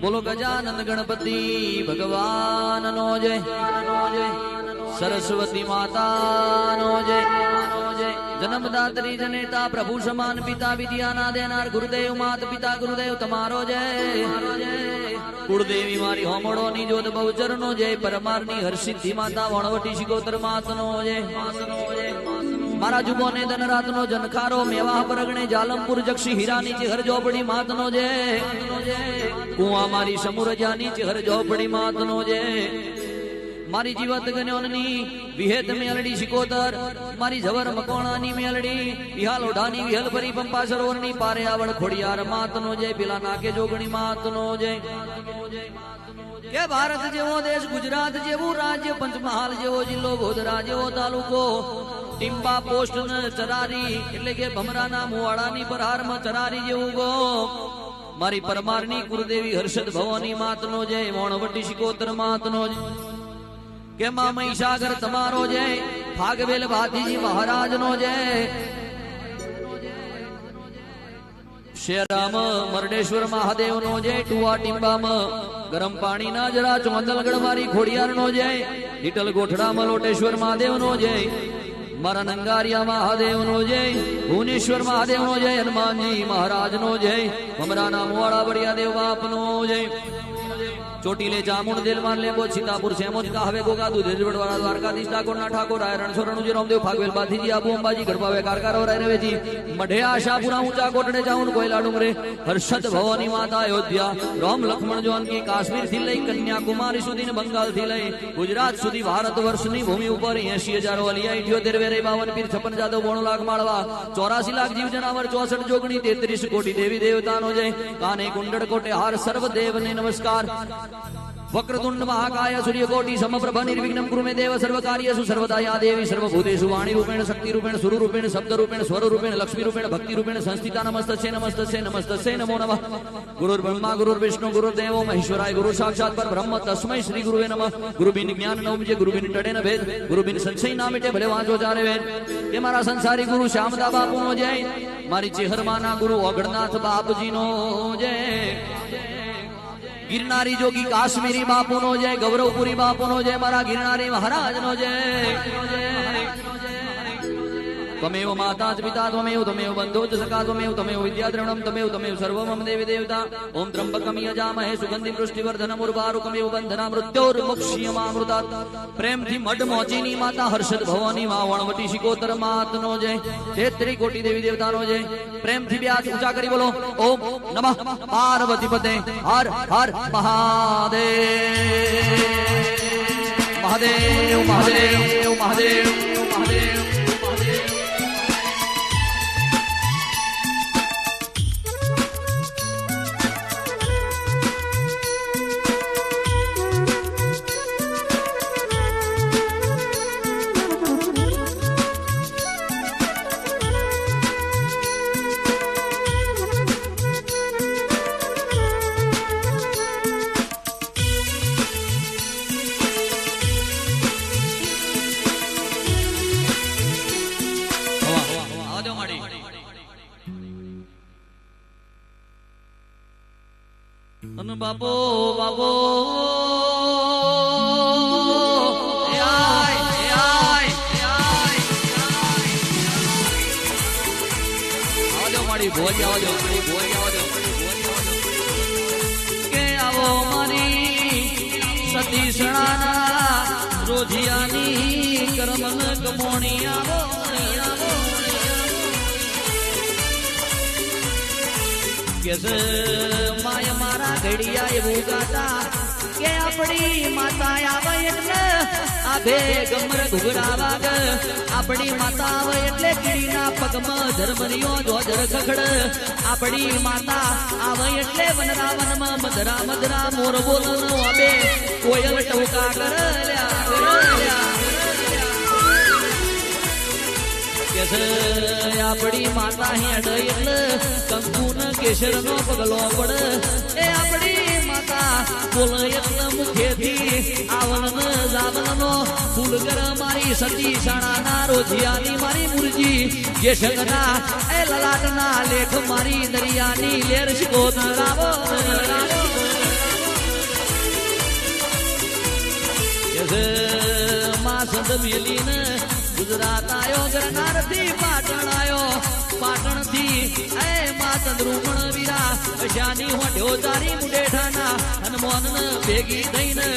બોલો ગજાનંદ ગણપતિ, ભગવાન નો જય. સરસ્વતી માતા નો જય. જન્મદાત્રી જનેતા, પ્રભુ સમાન પિતા, વિદ્યાના દેનાર, ગુરુદેવ માત પિતા, ગુરુદેવ તમારો જય. કુળદેવી મારી હોમળો ની જોત બહુચર નો જય. પરમારની હરસિદ્ધિ માતા, વણવટી શિકોતર માત નો જય. મારા જુબો ને ધનરાત નો જનખારો મેવા પરગણે જાલમપુર જક્ષી હીરાની ચેહર જોપડી માત નો જય કુવા મારી સમુરજાની ચેહર જોપડી માત નો જય મારી જીવત ગણ્યોની વિહેત મેલડી શિકોતર, મારી જવર મકોણાની મેલડી, વિહાલ ઓઢાની વિહલ ભરી પંપા સરોવરની પારે આવડ ખોડિયાર માતનો જય પેલા નાકે જોગણી માતનો જય કે ભારત જેવો દેશ, ગુજરાત જેવું રાજ્ય, પંચમહાલ જેવો જિલ્લો, ગોધરા જેવો તાલુકો ટીમ્બા પોસ્ટ ચરારી, એટલે કે ભમરાના મુવાડાની પરહારમાં ચરારી જેવું ગો. મારી પરમારની કુળદેવી હર્ષદ ભવાની માતનો જય, વણવટી શિકોતર માતનો જય. કે માં મહીસાગર તમારો જય? ફાગવેલ ભાતીજી મહારાજનો જય. શેરામ, મરડેશ્વર મહાદેવ નો જય, ટુવા ટીંબામાં, ગરમ પાણી ના જરા ચોંદલગઢ મારી ખોડિયાર જય, લિટલ ગોઠડામાં લોટેશ્વર મહાદેવ નો જય. મારા નંગારિયા મહાદેવનો જય, ભુવનેશ્વર મહાદેવનો જય, હનુમાનજી મહારાજનો જય, મમરાના મોવાડા બળિયા દેવ બાપનો જય. ચોટીલે ચામુંડ દેલમાન લેબો, સીતાપુર સેમોજ કાહવે ગોગા દૂધ રેજવડવાળા દ્વારકાધીશ ઠાકોરના ઠાકોર રાય રણછોડનું રામદેવ, ફાગવેલ, બાથીજી, આબુ, અંબાજી ગઢપાવે કારકારો રાય રવેજી મઢે આશાપુરા ઊંચા, કોટડે જાઉન કોયલા, ડુંગરે, હર્ષદ ભવાની માતા, અયોધ્યા, રામ લક્ષ્મણ જોનકી કાશ્મીરથી લઈ કન્યાકુમારી સુધી ને બંગાળથી લઈ ગુજરાત સુધી ભારત વર્ષની ભૂમિ ઉપર એસી હજાર વલિયા ઇઠ્યોતેર વેરે, બાવન પીર, છપ્પન જાદવ, બોણો લાખ માળવા, ચોરાસી લાખ જીવ જનાવર, ચોસઠ જોગણી, તેત્રીસ કોટી દેવી દેવતાનો જય. કાને કુંડળ કોટે હાર સર્વ દેવને નમસ્કાર. વક્રતુંડ મહાકાય સૂર્યકોટી સમપ્રભ નિર્વિઘ્ન કુરુ મે દેવ સર્વ કાર્યેષુ સર્વદા યા દેવી સર્વભૂતેષુ વાણી રૂપેણ શક્તિ રૂપેણ સુરુ રૂપેણ શબ્દ રૂપેણ સ્વર રૂપેણ લક્ષ્મી રૂપેણ ભક્તિ રૂપેણ સંસ્થિતા નમસ્તસ્ય નમસ્તસ્ય નમસ્તસ્ય નમો નમઃ ગુરુર બ્રહ્મા ગુરુર વિષ્ણુ ગુરુર દેવો મહેશ્વરાય ગુરુ સાક્ષાત પર બ્રહ્મ તસ્મૈ શ્રી ગુરુવે નમઃ ગુરુબિન જ્ઞાન ન ઉપજે ગુરુબિન ટડે ન ભેદ ગુરુબિન સંશય ના મિટે ભલે વાંચો ચારે વેદ એ મારા સંસારી ગુરુ શ્યામદા બાપુનો જય મારી ચેહરમાના ગુરુ ઓગણનાથ બાપજીનો જય ગિરનારી જોગી કાશ્મીરી બાપુનો જય ગૌરવપુરી બાપુનો જય મારા ગિરનારી મહારાજનો જય. ત્વમેવ માતા પિતા ત્વમેવ ત્વમેવ બંધો જ સખા ત્વમેવ ત્વમેવ વિદ્યાદ્રવણમ ત્વમેવ ત્વમેવ સર્વમ દેવી દેવતા ઓમ ત્રંબકમ યજામહે સુગંધિ પુષ્ટિવર્ધનમ ઉર્વારુકમેવ બંધના મૃત્યોર્મુક્ષ્યમામૃતાત પ્રેમથી મઢ મોચીની માતા હર્ષદ ભવાની માં વણવટી શિકોતર માતનો જય તેત્રી કોટી દેવી દેવતાનો જય પ્રેમથી બે હાથ ઊંચા કરી બોલો ઓમ નમઃ પાર્વતી પતે હર હર મહાદેવ મહાદેવ મહાદેવ મહાદેવ માડી, ભોજ આવવા ભોજ દો. કે આવો મારી સતી સણાના ઘડિયા એવું ગાતા કે આપણી માતા આવે એટલે આ ભેગ અમર ઘુઘરાવા ગ. આપણી માતા આવે એટલે કીડીના પગમાં ધર્મનીઓ જોજર ખખડ આપણી માતા આવે એટલે વનરા વનમાં મધરા મધરા મોર બોલનો અબે કોયલ ટોકા કરલ્યા કરલ્યા કે છે. આપડી માતા હેડ એટલે કંકુન કેસર નો પગલો પડે. એ આપડી માતા બોલ એટલે મુખેથી આવન જાવન નો ફૂલ કર મારી સતી સાણા ના રોજિયાની મારી મુરજી. કેસર ના એ લલાટ ના લેખ મારી દરિયાની લેર શીખો ધરાવો માં સંત મેલીને ગુજરાત આવ્યો ગરનારથી પાટણ આવ્યો પાટણથી એ મા ચંદ્રુમણ વીરા. જાની હોડ્યો તારી મુડેઠાના. હનુમાન ભેગી થઈને,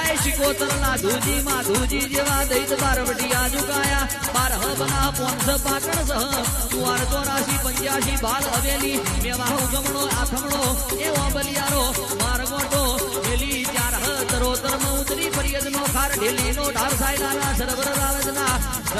એ શિકોતર લાધુજી માધુજી જેવા દૈત બારવટિયા ઝુકાયા. બાર બના પોન્સ પાટણ સહ. ચુવાર ચોરાશી પંચ્યાસી, બાલ હવેલી. મેવાહો ગમણો, આથમણો, એવો બલિયારો. મારગોટો મેલી ચાર તરોતર ઉતરી. ફરિયદ નો ખાર ઢેલી નો ઢાર સાયલાના સરવર રાવજના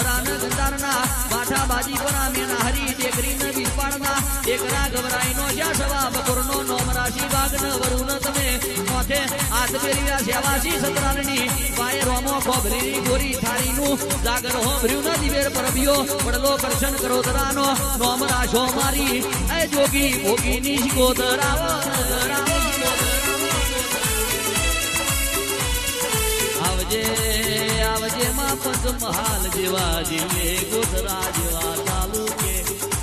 ધરાન ગંધારના બાઠા બાજી પરા મેના, હરી ટેકરી ન બીરપાડના. ટેકરા ગવરાઈ નો જ્યાં સવા બપોર નો નોમ રાશિ ન વરુણ તમે મોથે હાથ પેરીયા સેવાસી સતરાલની પાય રોમો ખોભરી ગોરી થાળી જાગર હો ભર્યું ન દિવેર પરબિયો પડલો કરશન કરો તરાનો નોમ રાશો મારી. એ જોગી ભોગી ની શિકોતરાવ આવજે. આવજે માં પંચમહાલ જેવા જીવે ગોધરા જેવા તાલુકે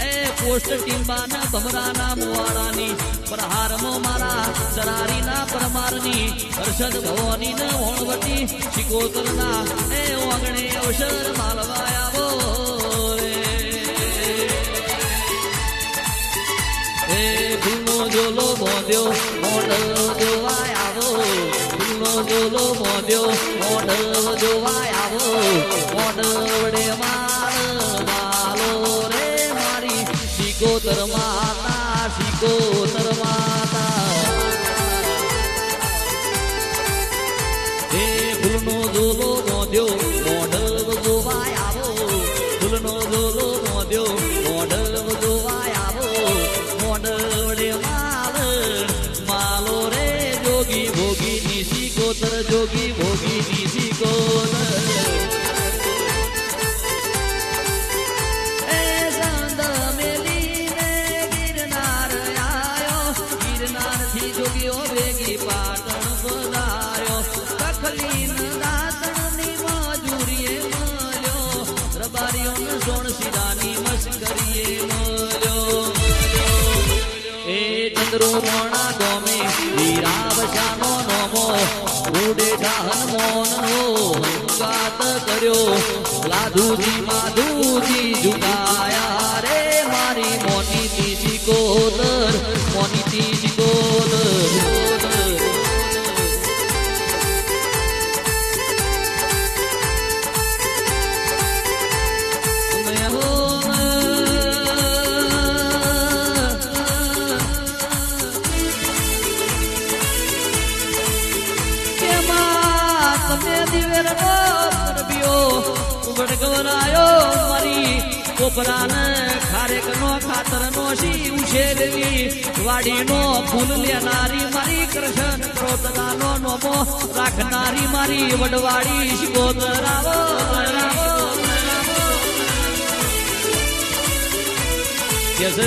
એ પોસ્ટ ટીમ્બાના ભમરાના મુવાડાની પ્રહારમો મારા સરારીના પરમારની હર્ષદ ભવાની ને હોણવટી શિકોતરના એ ઓગણે અવસર માલવાયા આવો એ ભીમો જોલો મોદ્યો મોઢ જોવાય ચંદ્રુમણા ગમે વીરાવશાનો નમો ઉડે હનુમાનનો હંગાત કર્યો. લાધુજી, માધુજી, જુગાયા રે મારી મોની તીજી કોદર વાડીનો ફૂલ લેનારી મારી રાખનારી મારી વડવાડી શિકોતરાવો કેસ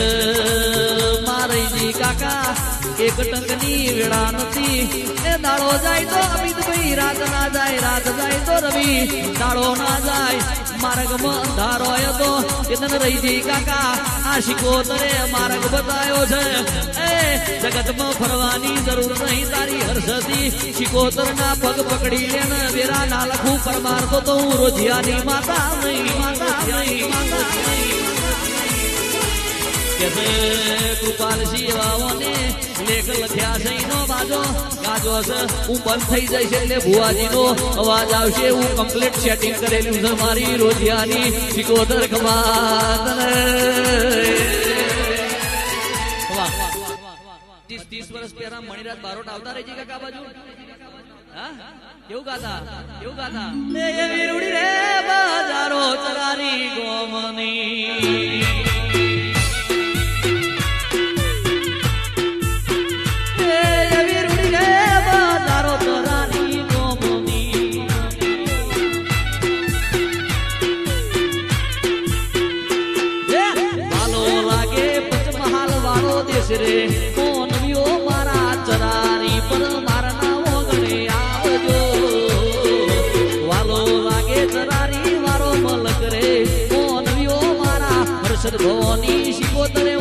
કાકા, એક ટંકની વેળા નથી. એ દાડો જાય તો અમિતભાઈ, રાત ના જાય, રાત જાય તો રવિ. દાડો ના જાય માર્ગમાં અંધારો હતો ચેતન રહીજી કાકા આ શિકોતરે માર્ગ બતાવ્યો છે. એ જગતમાં ફરવાની જરૂર નહીં તારી હર્ષથી. શિકોતર ના પગ પકડી લેને વેરા ના લખું પરમાર તો હું રોજિયાની માતા નહીં માતા નહીં માતા નહીં. કે છે વાવોને લેખ લખ્યા છે છે હું બંધ થઈ જઈશ એટલે ભુવાજીનો અવાજ આવશે. હું કમ્પ્લીટ છે મારી રોજિયાની સિકોતર કમાત ત્રીસ મણિરાજ બારોટ આવતા કાકા બાજુ? કેવું ગાતા? કેવું ગાતા? રે બજારો ચરારી ગોમની. રે. કોનવીઓ મારા ચરારી પર? મારના ઓગણે આવજો. વાલો લાગે ચરારી મારો મલક રે. કોનવીઓ મારા હર્ષદ ભવાની શિકોતરે